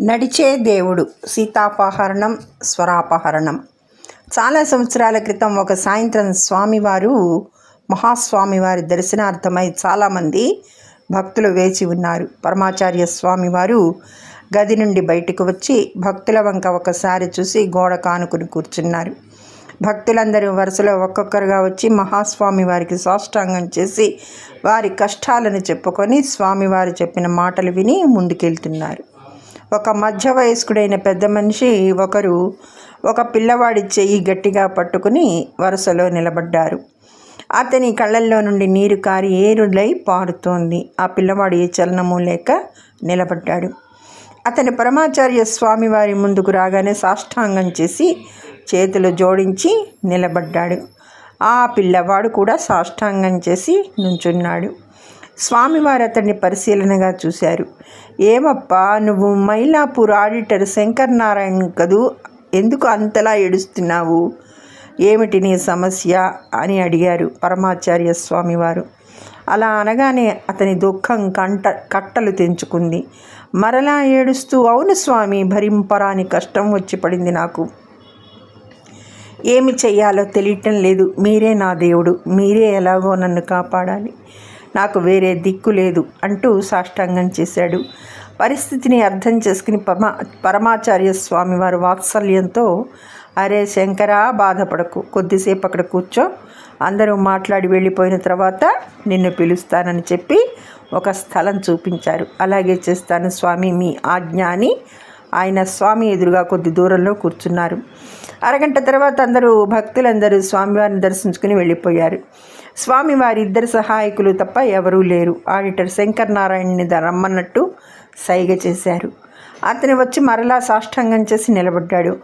నడిచే దేవుడు సీతాపహరణం స్వరాపహరణం. చాలా సంవత్సరాల క్రితం ఒక సాయంత్రం స్వామివారు మహాస్వామివారి దర్శనార్థమై చాలామంది భక్తులు వేచి ఉన్నారు. పరమాచార్య స్వామివారు గది నుండి బయటకు వచ్చి భక్తుల వంక ఒకసారి చూసి గోడ కానుకుని కూర్చున్నారు. భక్తులందరూ వరుసలో ఒక్కొక్కరుగా వచ్చి మహాస్వామి వారికి సాష్టాంగం చేసి వారి కష్టాలను చెప్పుకొని స్వామివారు చెప్పిన మాటలు విని ముందుకెళ్తున్నారు. ఒక మధ్య వయస్కుడైన పెద్ద మనిషి ఒకరు ఒక పిల్లవాడి చెయ్యి గట్టిగా పట్టుకుని వరుసలో నిలబడ్డారు. అతని కళ్ళల్లో నుండి నీరు కారి ఏరులై పారుతోంది. ఆ పిల్లవాడు ఏ చలనము లేక నిలబడ్డాడు. అతని పరమాచార్య స్వామివారి ముందుకు రాగానే సాష్టాంగం చేసి చేతులు జోడించి నిలబడ్డాడు. ఆ పిల్లవాడు కూడా సాష్టాంగం చేసి నుంచున్నాడు. స్వామివారు అతన్ని పరిశీలనగా చూశారు. ఏమప్పా నువ్వు మైలాపూర్ ఆడిటర్ శంకర్ నారాయణ కదూ? ఎందుకు అంతలా ఏడుస్తున్నావు? ఏమిటి నీ సమస్య? అని అడిగారు పరమాచార్య స్వామివారు. అలా అనగానే అతని దుఃఖం కంట కట్టలు తెంచుకుంది. మరలా ఏడుస్తూ అవును స్వామి భరింపరాని కష్టం వచ్చి పడింది నాకు. ఏమి చెయ్యాలో తెలియటం లేదు. మీరే నా దేవుడు. మీరే ఎలాగో నన్ను కాపాడాలి. నాకు వేరే దిక్కు లేదు అంటూ సాష్టాంగం చేశాడు. పరిస్థితిని అర్థం చేసుకుని పరమా పరమాచార్య స్వామి వారు వాత్సల్యంతో అరే శంకరా బాధపడకు. కొద్దిసేపు అక్కడ కూర్చో. అందరూ మాట్లాడి వెళ్ళిపోయిన తర్వాత నిన్ను పిలుస్తానని చెప్పి ఒక స్థలం చూపించారు. అలాగే చేస్తాను స్వామి మీ ఆజ్ఞ అని ఆయన స్వామి ఎదురుగా కొద్ది దూరంలో కూర్చున్నారు. అరగంట తర్వాత అందరూ భక్తులందరూ స్వామివారిని దర్శించుకుని వెళ్ళిపోయారు. స్వామి వారిద్దరు సహాయకులు తప్ప ఎవరూ లేరు. ఆడిటర్ శంకర్ నారాయణని రమ్మన్నట్టు సైగ చేశారు. అతని వచ్చి మరలా సాష్టాంగం చేసి నిలబడ్డాడు.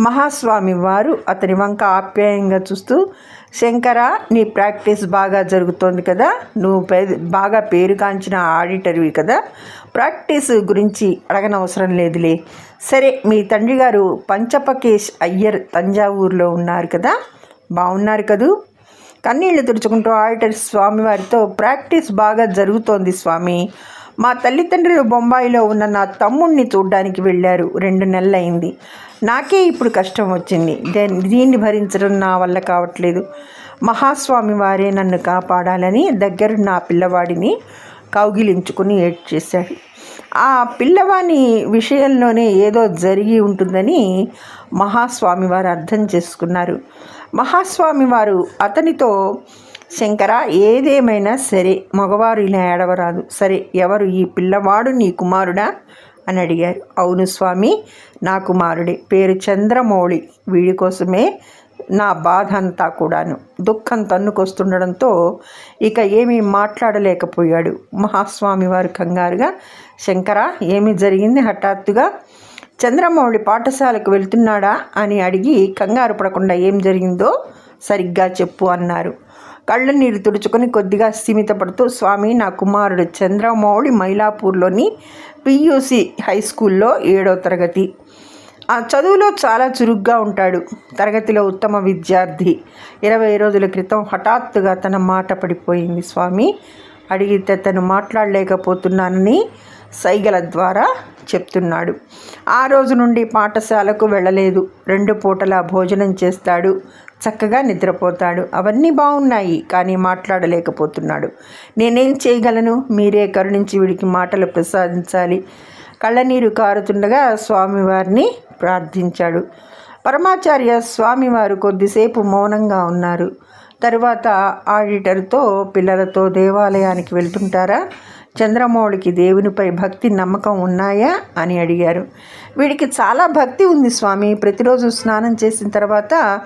మహాస్వామి వారు అతని వంక ఆప్యాయంగా చూస్తూ శంకర నీ ప్రాక్టీస్ బాగా జరుగుతోంది కదా? నువ్వు పే బాగా పేరుగాంచిన ఆడిటర్వి కదా? ప్రాక్టీస్ గురించి అడగనవసరం లేదులే. సరే మీ తండ్రి గారు పంచపకేష్ అయ్యర్ తంజావూరులో ఉన్నారు కదా? బాగున్నారు కదూ? కన్నీళ్ళు తుడుచుకుంటూ ఆడిటర్ స్వామివారితో ప్రాక్టీస్ బాగా జరుగుతోంది స్వామి. మా తల్లిదండ్రులు బొంబాయిలో ఉన్న నా తమ్ముణ్ణి చూడ్డానికి వెళ్ళారు. రెండు నెలలైంది. నాకే ఇప్పుడు కష్టం వచ్చింది. దీన్ని భరించడం నా వల్ల కావట్లేదు. మహాస్వామి వారే నన్ను కాపాడాలని దగ్గరున్న ఆ పిల్లవాడిని కౌగిలించుకుని ఏడ్చేశాడు ఆ పిల్లవాని విషయంలోనే ఏదో జరిగి ఉంటుందని మహాస్వామి వారు అర్థం చేసుకున్నారు. మహాస్వామి వారు అతనితో శంకర ఏదేమైనా సరే మగవారు ఇలా ఏడవరాదు. సరే ఎవరు ఈ పిల్లవాడు నీ కుమారుడా? అని అడిగారు. అవును స్వామి నా కుమారుడే. పేరు చంద్రమౌళి. వీడి కోసమే నా బాధ అంతా కూడాను. దుఃఖం తన్నుకొస్తుండడంతో ఇక ఏమీ మాట్లాడలేకపోయాడు. మహాస్వామి వారు కంగారుగా శంకర ఏమి జరిగింది హఠాత్తుగా? చంద్రమౌళి పాఠశాలకు వెళ్తున్నాడా అని అడిగి కంగారు పడకుండా ఏం జరిగిందో సరిగ్గా చెప్పు అన్నారు. కళ్ళ నీరు తుడుచుకొని కొద్దిగా స్థిమితపడుతూ స్వామి నా కుమారుడు చంద్రమౌళి మైలాపూర్లోని పియూసి హై స్కూల్లో ఏడో తరగతి. ఆ చదువులో చాలా చురుగ్గా ఉంటాడు. తరగతిలో ఉత్తమ విద్యార్థి. ఇరవై రోజుల క్రితం హఠాత్తుగా తన మాట పడిపోయింది స్వామి. అడిగితే తను మాట్లాడలేకపోతున్నానని సైగల ద్వారా చెప్తున్నాడు. ఆ రోజు నుండి పాఠశాలకు వెళ్ళలేదు. రెండు పూటలా భోజనం చేస్తాడు. చక్కగా నిద్రపోతాడు. అవన్నీ బాగున్నాయి కానీ మాట్లాడలేకపోతున్నాడు. నేనేం చేయగలను? మీరే కరుణించి వీడికి మాటలు ప్రసాదించాలి. కళ్ళనీరు కారుతుండగా స్వామివారిని ప్రార్థించాడు. పరమాచార్య స్వామివారు కొద్దిసేపు మౌనంగా ఉన్నారు. తరువాత ఆడిటర్తో పిల్లలతో దేవాలయానికి వెళ్తుంటారా? చంద్రమౌళికి దేవునిపై భక్తి నమ్మకం ఉన్నాయా అని అడిగారు. వీడికి చాలా భక్తి ఉంది స్వామి. ప్రతిరోజు స్నానం చేసిన తర్వాత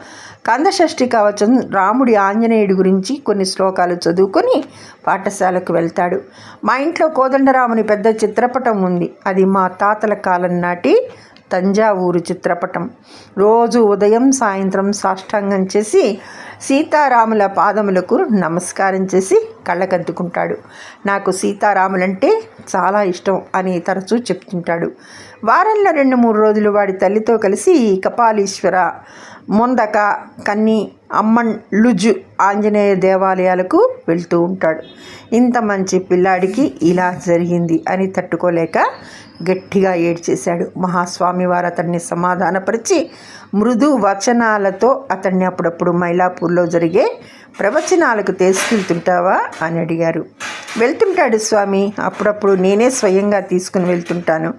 కందషష్ఠి కవచం రాముడి ఆంజనేయుడి గురించి కొన్ని శ్లోకాలు చదువుకొని పాఠశాలకు వెళ్తాడు. మా ఇంట్లో కోదండరాముని పెద్ద చిత్రపటం ఉంది. అది మా తాతల కాలం నాటి తంజావూరు చిత్రపటం. రోజు ఉదయం సాయంత్రం సాష్టాంగం చేసి సీతారాముల పాదములకు నమస్కారం చేసి కళ్ళకద్దుకుంటాడు నాకు సీతారాములంటే చాలా ఇష్టం అని తరచూ చెప్తుంటాడు. వారంలో రెండు మూడు రోజులు వాడి తల్లితో కలిసి కపాలీశ్వర ముందక కన్ని అమ్మన్ లుజు ఆంజనేయ దేవాలయాలకు వెళ్తూ ఉంటాడు. ఇంత మంచి పిల్లాడికి ఇలా జరిగింది అని తట్టుకోలేక గట్టిగా ఏడ్చేశాడు. మహాస్వామి వారు అతన్ని సమాధానపరిచి మృదు వచనాలతో అతన్ని అప్పుడప్పుడు మైలాపూర్లో జరిగే ప్రవచనాలకు తీసుకెళ్తుంటావా అని అడిగారు. వెళ్తుంటాడు స్వామి. అప్పుడప్పుడు నేనే స్వయంగా తీసుకుని వెళ్తుంటాను.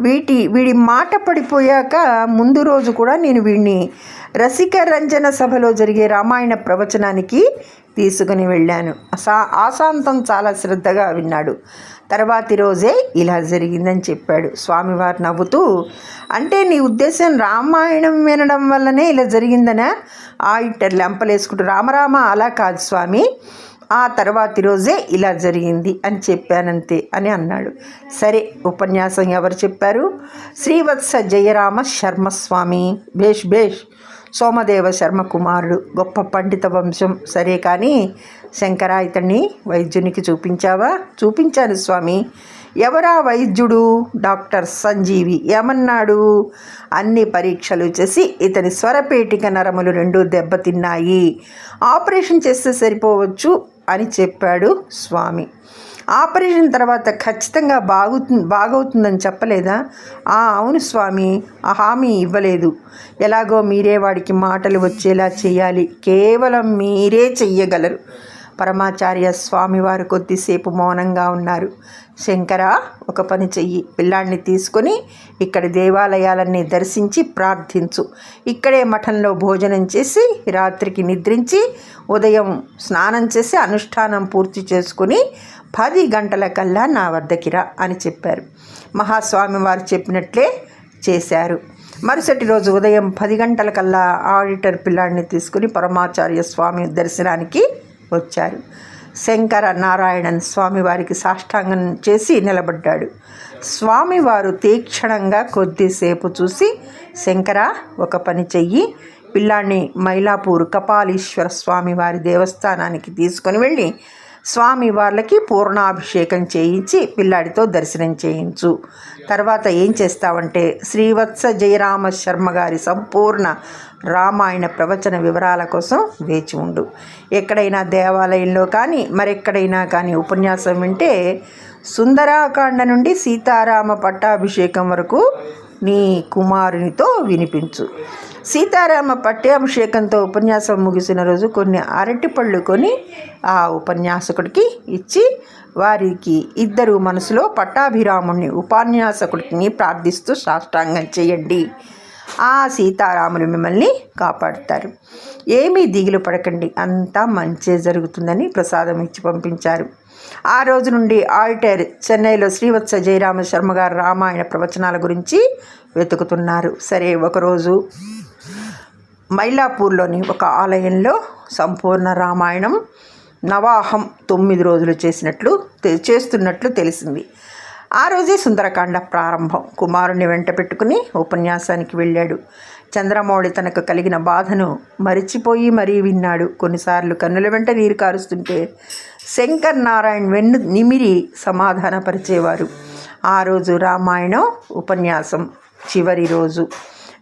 వీటి వీడి మాట పడిపోయాక ముందు రోజు కూడా నేను వీడిని రసిక రంజన సభలో జరిగే రామాయణ ప్రవచనాన్ని ప్రవచనానికి తీసుకుని వెళ్ళాను. అసా ఆశాంతం చాలా శ్రద్ధగా విన్నాడు. తర్వాతి రోజే ఇలా జరిగిందని చెప్పాడు. స్వామివారు నవ్వుతూ అంటే నీ ఉద్దేశం రామాయణం వినడం వల్లనే ఇలా జరిగిందనా? ఆ ఇట్టర్ లెంపలేసుకుంటూ రామరామ అలా కాదు స్వామి ఆ తర్వాతి రోజే ఇలా జరిగింది అని చెప్పానంతే అని అన్నాడు. సరే ఉపన్యాసం ఎవరు చెప్పారు? శ్రీవత్స జయరామ శర్మ స్వామి. భేష్ భేష్. సోమదేవ శర్మ కుమారుడు గొప్ప పండిత వంశం. సరే కానీ శంకర ఇతన్ని వైద్యునికి చూపించావా? చూపించాను స్వామి. ఎవరా వైద్యుడు? డాక్టర్ సంజీవి ఏమన్నాడు? అన్ని పరీక్షలు చేసి ఇతని స్వరపేటిక నరములు రెండు దెబ్బతిన్నాయి. ఆపరేషన్ చేస్తే సరిపోవచ్చు అని చెప్పాడు స్వామి. ఆపరేషన్ తర్వాత ఖచ్చితంగా బాగు బాగవుతుందని చెప్పలేదా? ఆ అవును స్వామి ఆ హామీ ఇవ్వలేదు. ఎలాగో మీరే వాడికి మాటలు వచ్చేలా చేయాలి. కేవలం మీరే చెయ్యగలరు. పరమాచార్య స్వామివారు కొద్దిసేపు మౌనంగా ఉన్నారు. శంకర ఒక పని చెయ్యి. పిల్లాడిని తీసుకొని ఇక్కడి దేవాలయాలన్నీ దర్శించి ప్రార్థించు. ఇక్కడే మఠంలో భోజనం చేసి రాత్రికి నిద్రించి ఉదయం స్నానం చేసి అనుష్ఠానం పూర్తి చేసుకుని పది గంటల కల్లా నా వద్దకిరా అని చెప్పారు. మహాస్వామి వారు చెప్పినట్లే చేశారు. మరుసటి రోజు ఉదయం పది గంటల కల్లా ఆడిటర్ పిల్లాడిని తీసుకుని పరమాచార్య స్వామి దర్శనానికి వచ్చారు. శంకర నారాయణన్ స్వామివారికి సాష్టాంగం చేసి నిలబడ్డాడు. స్వామివారు తీక్షణంగా కొద్దిసేపు చూసి శంకర ఒక పని చెయ్యి. పిల్లాన్ని మైలాపూర్ కపాలీశ్వర స్వామివారి దేవస్థానానికి తీసుకొని వెళ్ళి స్వామి వాళ్ళకి పూర్ణాభిషేకం చేయించి పిల్లాడితో దర్శనం చేయించు. తర్వాత ఏం చేస్తావంటే శ్రీవత్స జయరామ శర్మ గారి సంపూర్ణ రామాయణ ప్రవచన వివరాల కోసం వేచి ఉండు. ఎక్కడైనా దేవాలయంలో కానీ మరెక్కడైనా కానీ ఉపన్యాసం వింటే సుందరాకాండ నుండి సీతారామ పట్టాభిషేకం వరకు నీ కుమారునితో వినిపించు. సీతారామ పట్టాభిషేకంతో ఉపన్యాసం ముగిసిన రోజు కొన్ని అరటిపళ్ళు కొని ఆ ఉపన్యాసకుడికి ఇచ్చి వారికి ఇద్దరు మనసులో పట్టాభిరాముణ్ణి ఉపన్యాసకుడిని ప్రార్థిస్తూ సాష్టాంగం చేయండి. ఆ సీతారాములు మిమ్మల్ని కాపాడుతారు. ఏమీ దిగులు పడకండి. అంతా మంచే జరుగుతుందని ప్రసాదం ఇచ్చి పంపించారు. ఆ రోజు నుండి ఆల్టర్ చెన్నైలో శ్రీవత్స జయరామ శర్మ గారు రామాయణ ప్రవచనాల గురించి వెతుకుతున్నారు. సరే ఒకరోజు మైలాపూర్లోని ఒక ఆలయంలో సంపూర్ణ రామాయణం నవాహం తొమ్మిది రోజులు చేసినట్లు చేస్తున్నట్లు తెలిసింది. ఆ రోజే సుందరకాండ ప్రారంభం. కుమారుని వెంట పెట్టుకుని ఉపన్యాసానికి వెళ్ళాడు. చంద్రమౌళి తనకు కలిగిన బాధను మరిచిపోయి మరీ విన్నాడు. కొన్నిసార్లు కన్నుల వెంట నీరు కారుస్తుంటే శంకర్ నారాయణ్ వెన్ను నిమిరి సమాధానపరిచేవారు. ఆ రోజు రామాయణం ఉపన్యాసం. చివరి రోజు.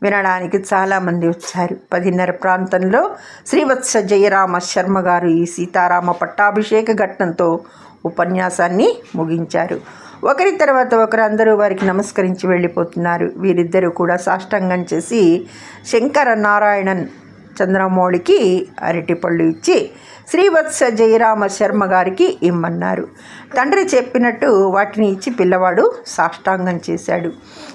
వినడానికి చాలామంది వచ్చారు. పదిన్నర ప్రాంతంలో శ్రీవత్స జయరామ శర్మ గారు ఈ సీతారామ పట్టాభిషేక ఘట్టంతో ఉపన్యాసాన్ని ముగించారు. ఒకరి తర్వాత ఒకరు అందరూ వారికి నమస్కరించి వెళ్ళిపోతున్నారు. వీరిద్దరూ కూడా సాష్టాంగం చేసి శంకర నారాయణన్ చంద్రమౌళికి అరటిపళ్ళు ఇచ్చి శ్రీవత్స జయరామ శర్మ గారికి ఇమ్మన్నారు. తండ్రి చెప్పినట్టు వాటిని ఇచ్చి పిల్లవాడు సాష్టాంగం చేశాడు.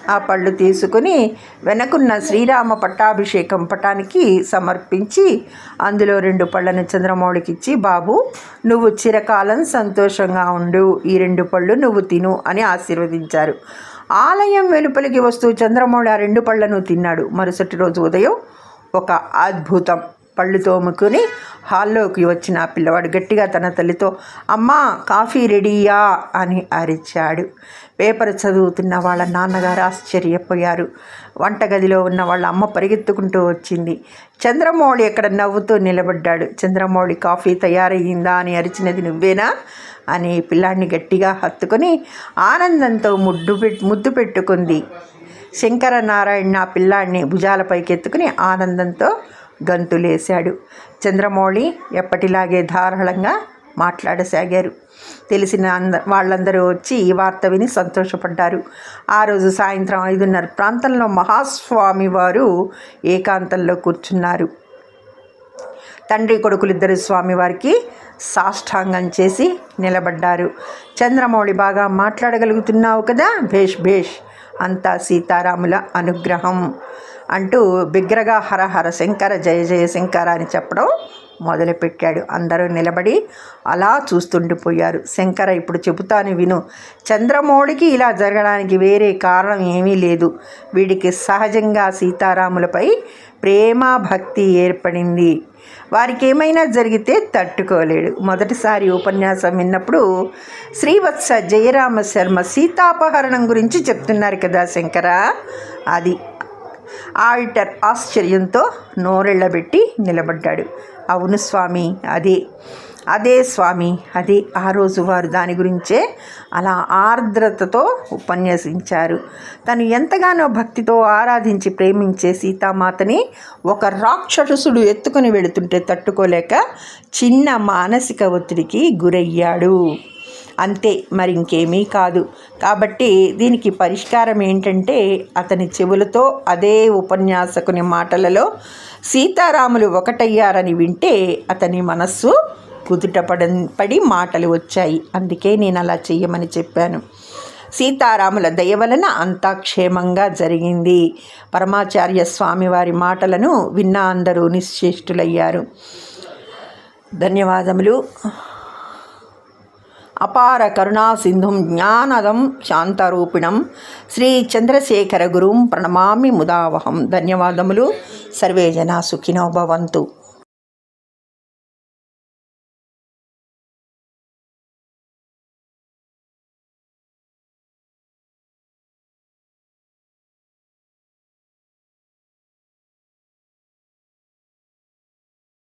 ఆ పళ్ళు తీసుకుని వెనకున్న శ్రీరామ పట్టాభిషేకం పటానికి సమర్పించి అందులో రెండు పళ్ళను చంద్రమౌళికి ఇచ్చి బాబు నువ్వు చిరకాలం సంతోషంగా ఉండు. ఈ రెండు పళ్ళు నువ్వు తిను అని ఆశీర్వదించారు. ఆలయం వెలుపలికి వస్తూ చంద్రమౌళి ఆ రెండు పళ్ళను తిన్నాడు. మరుసటి రోజు ఉదయం ఒక అద్భుతం. పళ్ళు తోముకుని హాల్లోకి వచ్చిన ఆ పిల్లవాడు గట్టిగా తన తల్లితో అమ్మా కాఫీ రెడీయా? అని అరిచాడు. పేపర్ చదువుతున్న వాళ్ళ నాన్నగారు ఆశ్చర్యపోయారు. వంటగదిలో ఉన్న వాళ్ళ అమ్మ పరిగెత్తుకుంటూ వచ్చింది. చంద్రమౌళి ఎక్కడ? నవ్వుతూ నిలబడ్డాడు. చంద్రమౌళి కాఫీ తయారయ్యిందా? అని అరిచినది నువ్వేనా? అని పిల్లాడిని గట్టిగా హత్తుకొని ఆనందంతో ముడ్డు పెట్ ముద్దు పెట్టుకుంది. శంకరనారాయణ నా పిల్లాడిని భుజాలపైకి ఎత్తుకుని ఆనందంతో గంతులేశాడు. చంద్రమౌళి ఎప్పటిలాగే ధారాళంగా మాట్లాడసాగారు. తెలిసిన అంద వాళ్ళందరూ వచ్చి ఈ వార్త విని సంతోషపడ్డారు. ఆ రోజు సాయంత్రం ఐదున్నర ప్రాంతంలో మహాస్వామి వారు ఏకాంతంలో కూర్చున్నారు. తండ్రి కొడుకులిద్దరు స్వామివారికి సాష్టాంగం చేసి నిలబడ్డారు. చంద్రమౌళి బాగా మాట్లాడగలుగుతున్నావు కదా భేష్ భేష్ అంతా సీతారాముల అనుగ్రహం అంటూ బిగ్రగా హర హర శంకర జయ జయ శంకర అని చెప్పడం మొదలుపెట్టాడు. అందరూ నిలబడి అలా చూస్తుండిపోయారు శంకర ఇప్పుడు చెబుతాను విను చంద్రమౌళికి ఇలా జరగడానికి వేరే కారణం ఏమీ లేదు. వీడికి సహజంగా సీతారాములపై ప్రేమ భక్తి ఏర్పడింది. వారికి ఏమైనా జరిగితే తట్టుకోలేడు. మొదటిసారి ఉపన్యాసం విన్నప్పుడు శ్రీవత్స జయరామ శర్మ సీతాపహరణం గురించి చెప్తున్నారు కదా శంకర. అది ఆల్టర్ ఆశ్చర్యంతో నోరెళ్ళబెట్టి నిలబడ్డాడు. అవును స్వామి అదే. అదే స్వామి అది. ఆ రోజు వారు దాని గురించే అలా ఆర్ద్రతతో ఉపన్యసించారు. తను ఎంతగానో భక్తితో ఆరాధించి ప్రేమించే సీతామాతని ఒక రాక్షసుడు ఎత్తుకుని వెళుతుంటే తట్టుకోలేక చిన్న మానసిక ఒత్తిడికి గురయ్యాడు. అంతే మరి ఇంకేమీ కాదు. కాబట్టి దీనికి పరిష్కారం ఏంటంటే అతని చెవులతో అదే ఉపన్యాసకుని మాటలలో సీతారాములు ఒకటయ్యారని వింటే అతని మనస్సు కుదుట పడి మాటలు వచ్చాయి. అందుకే నేను అలా చెయ్యమని చెప్పాను. సీతారాముల దయ వలన అంతా క్షేమంగా జరిగింది. పరమాచార్య స్వామి వారి మాటలను విన్న అందరూ నిశ్చేష్టులయ్యారు. ధన్యవాదములు. అపార కరుణా సింధుం జ్ఞానదం శాంతరూపిణం. శ్రీ చంద్రశేఖర గురుం ప్రణమామి ముదావహం. ధన్యవాదములు. సర్వే జనా సుఖినో భవంతు.